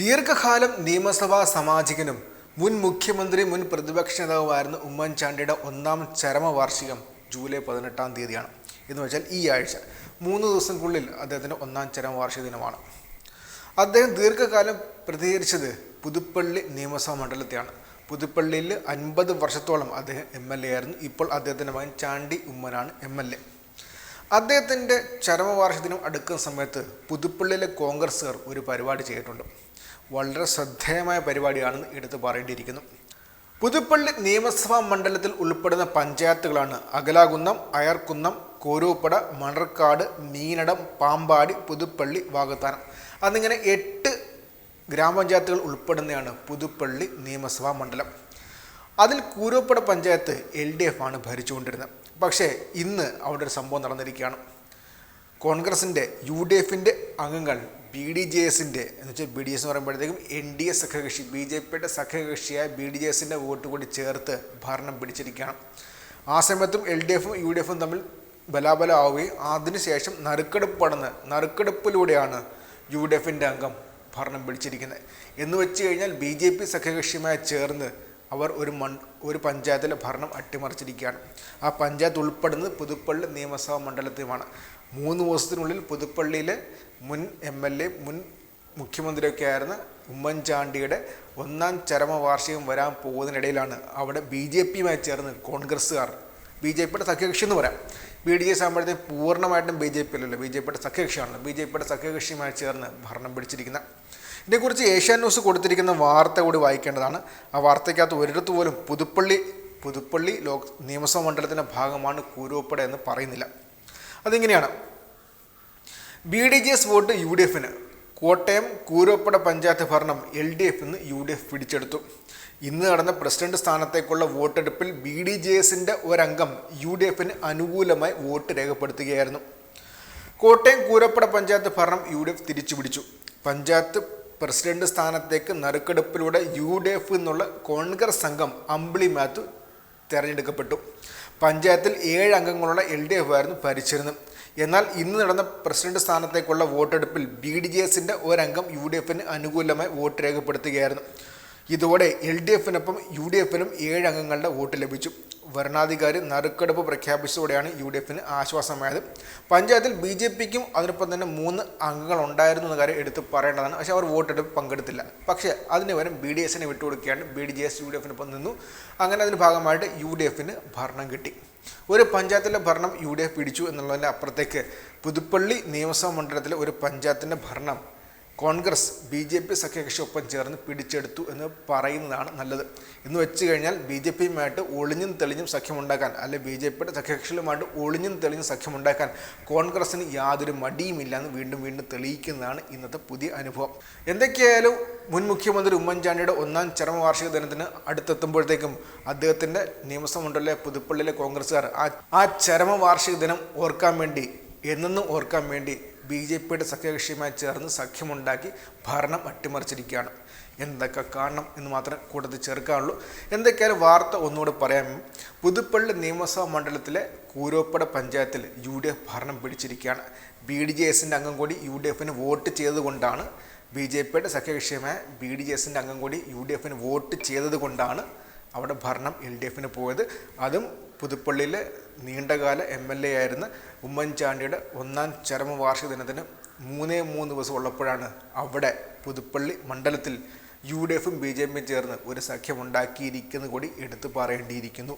ദീർഘകാലം നിയമസഭാ സാമാജികനും മുൻ മുഖ്യമന്ത്രി മുൻ പ്രതിപക്ഷ നേതാവുമായിരുന്ന ഉമ്മൻചാണ്ടിയുടെ ഒന്നാം ചരമവാർഷികം ജൂലൈ പതിനെട്ടാം തീയതിയാണ്. എന്ന് വെച്ചാൽ ഈ ആഴ്ച മൂന്ന് ദിവസങ്ങൾക്കുള്ളിൽ അദ്ദേഹത്തിന്റെ ഒന്നാം ചരമവാർഷിക ദിനമാണ് അദ്ദേഹം ദീർഘകാലം പ്രതികരിച്ചത് പുതുപ്പള്ളി നിയമസഭാ മണ്ഡലത്തെയാണ്. പുതുപ്പള്ളിയിൽ അൻപത് വർഷത്തോളം അദ്ദേഹം എം എൽ എ ആയിരുന്നു. ഇപ്പോൾ അദ്ദേഹത്തിന്റെ മകൻ ചാണ്ടി ഉമ്മനാണ് എം എൽ എ. അദ്ദേഹത്തിന്റെ ചരമവാർഷത്തിനും അടുക്കുന്ന സമയത്ത് പുതുപ്പള്ളിയിലെ കോൺഗ്രസ്സുകാർ ഒരു പരിപാടി ചെയ്തിട്ടുണ്ട്. വളരെ ശ്രദ്ധേയമായ പരിപാടിയാണെന്ന് എടുത്തു പറയേണ്ടിയിരിക്കുന്നു. പുതുപ്പള്ളി നിയമസഭാ മണ്ഡലത്തിൽ ഉൾപ്പെടുന്ന പഞ്ചായത്തുകളാണ് അകലാകുന്നം അയർക്കുന്നം കോരൂപ്പട മണർക്കാട് മീനടം പാമ്പാടി പുതുപ്പള്ളി വാഗത്താനം. അതിങ്ങനെ എട്ട് ഗ്രാമപഞ്ചായത്തുകൾ ഉൾപ്പെടുന്നതാണ് പുതുപ്പള്ളി നിയമസഭാ മണ്ഡലം. അതിൽ Kooroppada panchayat L D F ആണ് ഭരിച്ചുകൊണ്ടിരുന്നത്. പക്ഷേ ഇന്ന് അവിടെ ഒരു സംഭവം നടന്നിരിക്കുകയാണ്. കോൺഗ്രസിന്റെ യു ഡി എഫിന്റെ അംഗങ്ങൾ ബി ഡി ജെ എസിന്റെ എന്ന് വെച്ചാൽ ബി ഡി എസ് എന്ന് പറയുമ്പോഴത്തേക്കും എൻ ഡി എ സഖ്യകക്ഷി ബി ജെ പിയുടെ സഖ്യകക്ഷിയായ ബി ഡി ജെ എസിന്റെ വോട്ട് കൂടി ചേർത്ത് ഭരണം പിടിച്ചിരിക്കുകയാണ്. ആ സമയത്തും എൽ ഡി എഫും യു ഡി എഫും തമ്മിൽ ബലാബലമാവുകയും അതിനുശേഷം നറുക്കെടുപ്പ് പടന്ന് നറുക്കെടുപ്പിലൂടെയാണ് യു ഡി എഫിന്റെ അംഗം ഭരണം പിടിച്ചിരിക്കുന്നത്. എന്ന് വെച്ച് കഴിഞ്ഞാൽ ബി ജെ പി സഖ്യകക്ഷിയുമായി ചേർന്ന് അവർ ഒരു മൺ ഒരു പഞ്ചായത്തിലെ ഭരണം അട്ടിമറിച്ചിരിക്കുകയാണ്. ആ പഞ്ചായത്ത് ഉൾപ്പെടുന്നത് പുതുപ്പള്ളി നിയമസഭാ മണ്ഡലത്തിലുമാണ്. മൂന്ന് ദിവസത്തിനുള്ളിൽ പുതുപ്പള്ളിയിലെ മുൻ എം എൽ എ മുൻ മുഖ്യമന്ത്രിയൊക്കെ ആയിരുന്ന ഉമ്മൻചാണ്ടിയുടെ ഒന്നാം ചരമവാർഷികം വരാൻ പോകുന്നതിനിടയിലാണ് അവിടെ ബി ജെ പിയുമായി ചേർന്ന് കോൺഗ്രസ്സുകാർ ബി ജെ പിയുടെ സഖ്യകക്ഷി എന്ന് പറയാം. ബി ഡി എസ് ആകുമ്പോഴത്തെ പൂർണമായിട്ടും ബി ജെ പി അല്ലല്ലോ ബി ജെ പിയുടെ സഖ്യകക്ഷിയാണല്ലോ. ബി ജെ പിയുടെ സഖ്യകക്ഷിയുമായി ചേർന്ന് ഭരണം പിടിച്ചിരിക്കുന്ന ഇതിനെക്കുറിച്ച് ഏഷ്യൻ ന്യൂസ് കൊടുത്തിരിക്കുന്ന വാർത്ത കൂടി വായിക്കേണ്ടതാണ്. ആ വാർത്തയ്ക്കകത്ത് ഒരിടത്ത് പോലും പുതുപ്പള്ളി പുതുപ്പള്ളി ലോക് നിയമസഭാ മണ്ഡലത്തിന്റെ ഭാഗമാണ് കൂരോപ്പട എന്ന് പറയുന്നില്ല. അതിങ്ങനെയാണ്. B D G S vote U D എഫിന്. കോട്ടയം കൂരോപ്പട പഞ്ചായത്ത് ഭരണം എൽ ഡി എഫിന്ന് യു ഡി എഫ് പിടിച്ചെടുത്തു. ഇന്ന് നടന്ന പ്രസിഡന്റ് സ്ഥാനത്തേക്കുള്ള വോട്ടെടുപ്പിൽ ബി ഡി ജെ എസിന്റെ ഒരംഗം യു ഡി എഫിന് അനുകൂലമായി വോട്ട് രേഖപ്പെടുത്തുകയായിരുന്നു. കോട്ടയം കൂരപ്പട പഞ്ചായത്ത് ഭരണം യു ഡി എഫ് തിരിച്ചു പിടിച്ചു പഞ്ചായത്ത് പ്രസിഡന്റ് സ്ഥാനത്തേക്ക് നറുക്കെടുപ്പിലൂടെ യു ഡി എഫ് എന്നുള്ള കോൺഗ്രസ് സംഘം അമ്പിളി മാത്യു തെരഞ്ഞെടുക്കപ്പെട്ടു. പഞ്ചായത്തിൽ ഏഴ് അംഗങ്ങളുള്ള എൽ ഡി എഫ് ആയിരുന്നു ഭരിച്ചിരുന്നത്. എന്നാൽ ഇന്ന് നടന്ന പ്രസിഡന്റ് സ്ഥാനത്തേക്കുള്ള വോട്ടെടുപ്പിൽ ബി ഡി ജെ എസിന്റെ ഒരംഗം യു ഡി എഫിന് അനുകൂലമായി വോട്ട് രേഖപ്പെടുത്തുകയായിരുന്നു. ഇതോടെ എൽ ഡി എഫിനൊപ്പം യു ഡി എഫിനും ഏഴ് അംഗങ്ങളുടെ വോട്ട് ലഭിച്ചു. ഭരണാധികാരി നറുക്കെടുപ്പ് പ്രഖ്യാപിച്ചതോടെയാണ് യു ഡി എഫിന് ആശ്വാസമായത്. പഞ്ചായത്തിൽ ബി ജെ പിക്കും അതിനൊപ്പം തന്നെ മൂന്ന് അംഗങ്ങൾ ഉണ്ടായിരുന്നു എന്ന കാര്യം എടുത്ത് പറയേണ്ടതാണ്. പക്ഷേ അവർ വോട്ടെടുപ്പ് പങ്കെടുത്തില്ല. പക്ഷേ അതിന് പകരം ബി ഡി എസിനെ വിട്ടുകൊടുക്കുകയാണ്. B D J S U D എഫിനൊപ്പം നിന്നു. അങ്ങനെ അതിന്റെ ഭാഗമായിട്ട് യു ഡി എഫിന് ഭരണം കിട്ടി. ഒരു പഞ്ചായത്തിലെ ഭരണം യു ഡി എഫ് പിടിച്ചു എന്നുള്ളതിന്റെ അപ്പുറത്തേക്ക് പുതുപ്പള്ളി നിയമസഭാ മണ്ഡലത്തിലെ ഒരു പഞ്ചായത്തിന്റെ ഭരണം കോൺഗ്രസ് ബി ജെ പി സഖ്യകക്ഷി ഒപ്പം ചേർന്ന് പിടിച്ചെടുത്തു എന്ന് പറയുന്നതാണ് നല്ലത്. എന്ന് വെച്ച് കഴിഞ്ഞാൽ ബി ജെ പിയുമായിട്ട് ഒളിഞ്ഞും തെളിഞ്ഞും സഖ്യമുണ്ടാക്കാൻ അല്ലെ ബി ജെ പിയുടെ സഖ്യകക്ഷികളുമായിട്ട് ഒളിഞ്ഞും തെളിഞ്ഞും സഖ്യമുണ്ടാക്കാൻ കോൺഗ്രസിന് യാതൊരു മടിയുമില്ല എന്ന് വീണ്ടും വീണ്ടും തെളിയിക്കുന്നതാണ് ഇന്നത്തെ പുതിയ അനുഭവം. എന്തൊക്കെയായാലും മുൻ മുഖ്യമന്ത്രി ഉമ്മൻചാണ്ടിയുടെ ഒന്നാം ചരമവാർഷിക ദിനത്തിന് അടുത്തെത്തുമ്പോഴത്തേക്കും അദ്ദേഹത്തിന്റെ നിയമസഭ മണ്ഡലത്തിലെ പുതുപ്പള്ളിയിലെ കോൺഗ്രസ്സുകാർ ആ ആ ചരമവാർഷിക ദിനം ഓർക്കാൻ വേണ്ടി എന്നെന്നും ഓർക്കാൻ വേണ്ടി ബി ജെ പിയുടെ സഖ്യകക്ഷിയുമായി ചേർന്ന് സഖ്യമുണ്ടാക്കി ഭരണം അട്ടിമറിച്ചിരിക്കുകയാണ്. എന്തൊക്കെ കാണണം എന്ന് മാത്രം കൂട്ടത്തിൽ ചേർക്കാനുള്ളൂ. എന്തൊക്കെയായാലും വാർത്ത ഒന്നുകൂടെ പറയാം. പുതുപ്പള്ളി നിയമസഭാ മണ്ഡലത്തിലെ കൂരോപ്പട പഞ്ചായത്തിൽ യു ഡി എഫ് ഭരണം പിടിച്ചിരിക്കുകയാണ്. ബി ഡി ജെ എസിന്റെ അംഗം കൂടി യു ഡി എഫിന് വോട്ട് ചെയ്തതുകൊണ്ടാണ് ബി ജെ പിയുടെ സഖ്യകക്ഷിയുമായ ബി ഡി ജെ എസിന്റെ അംഗം കൂടി യു ഡി എഫിന് വോട്ട് ചെയ്തത് കൊണ്ടാണ് അവിടെ ഭരണം എൽ ഡി എഫിന് പോയത്. അതും പുതുപ്പള്ളിയിലെ നീണ്ടകാല എം എൽ എ ആയിരുന്ന ഉമ്മൻചാണ്ടിയുടെ ഒന്നാം ചരമവാർഷിക ദിനത്തിന് മൂന്നേ മൂന്ന് ദിവസം ഉള്ളപ്പോഴാണ് അവിടെ പുതുപ്പള്ളി മണ്ഡലത്തിൽ യു ഡി എഫും ബി ജെ പിയും ചേർന്ന് ഒരു സഖ്യമുണ്ടാക്കിയിരിക്കുന്നത് കൂടി എടുത്തു പറയേണ്ടിയിരിക്കുന്നു.